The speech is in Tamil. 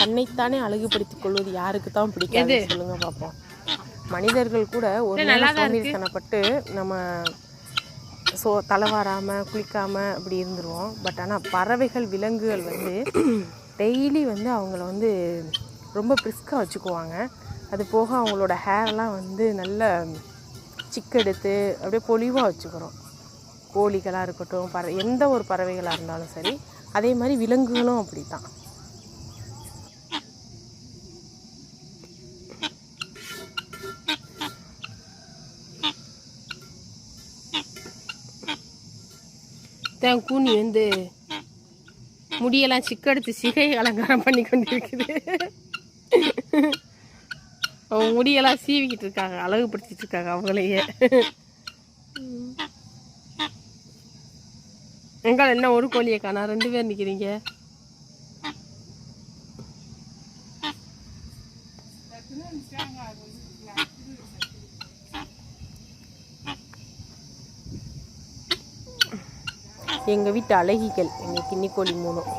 தன்னைத்தானே அழகுபடுத்திக் கொள்வது யாருக்கு தான் பிடிக்காது சொல்லுங்க பார்ப்போம் மனிதர்கள் கூட ஒரு சோம்பேறித்தனப்பட்டு நம்ம சோ தலைவாராமல் குளிக்காமல் அப்படி இருந்துருவோம். பட் ஆனால் பறவைகள் விலங்குகள் வந்து டெய்லி வந்து அவங்கள வந்து ரொம்ப பிரிஸ்காக வச்சுக்குவாங்க. அது போக அவங்களோட ஹேர்லாம் வந்து நல்ல சிக்கெடுத்து அப்படியே பொலிவாக வச்சுக்கிறோம். கோழிகளாக இருக்கட்டும் பற எந்த ஒரு பறவைகளாக இருந்தாலும் சரி. அதே மாதிரி விலங்குகளும் அப்படி தான் தான் கூனி வந்து முடியெல்லாம் சிக்கெடுத்து சிகை அலங்காரம் பண்ணி கொண்டிருக்குது. அவங்க முடியெல்லாம் சீவிக்கிட்டு இருக்காங்க அழகுபடுத்திட்டு இருக்காங்க அவங்களையே. எங்கள் என்ன ஒரு கோழியை காணா ரெண்டு பேர் நிற்கிறீங்க எங்கள் வீட்டு அழகிகள். எங்கள் கிண்ணிக்கோழி மூணும்.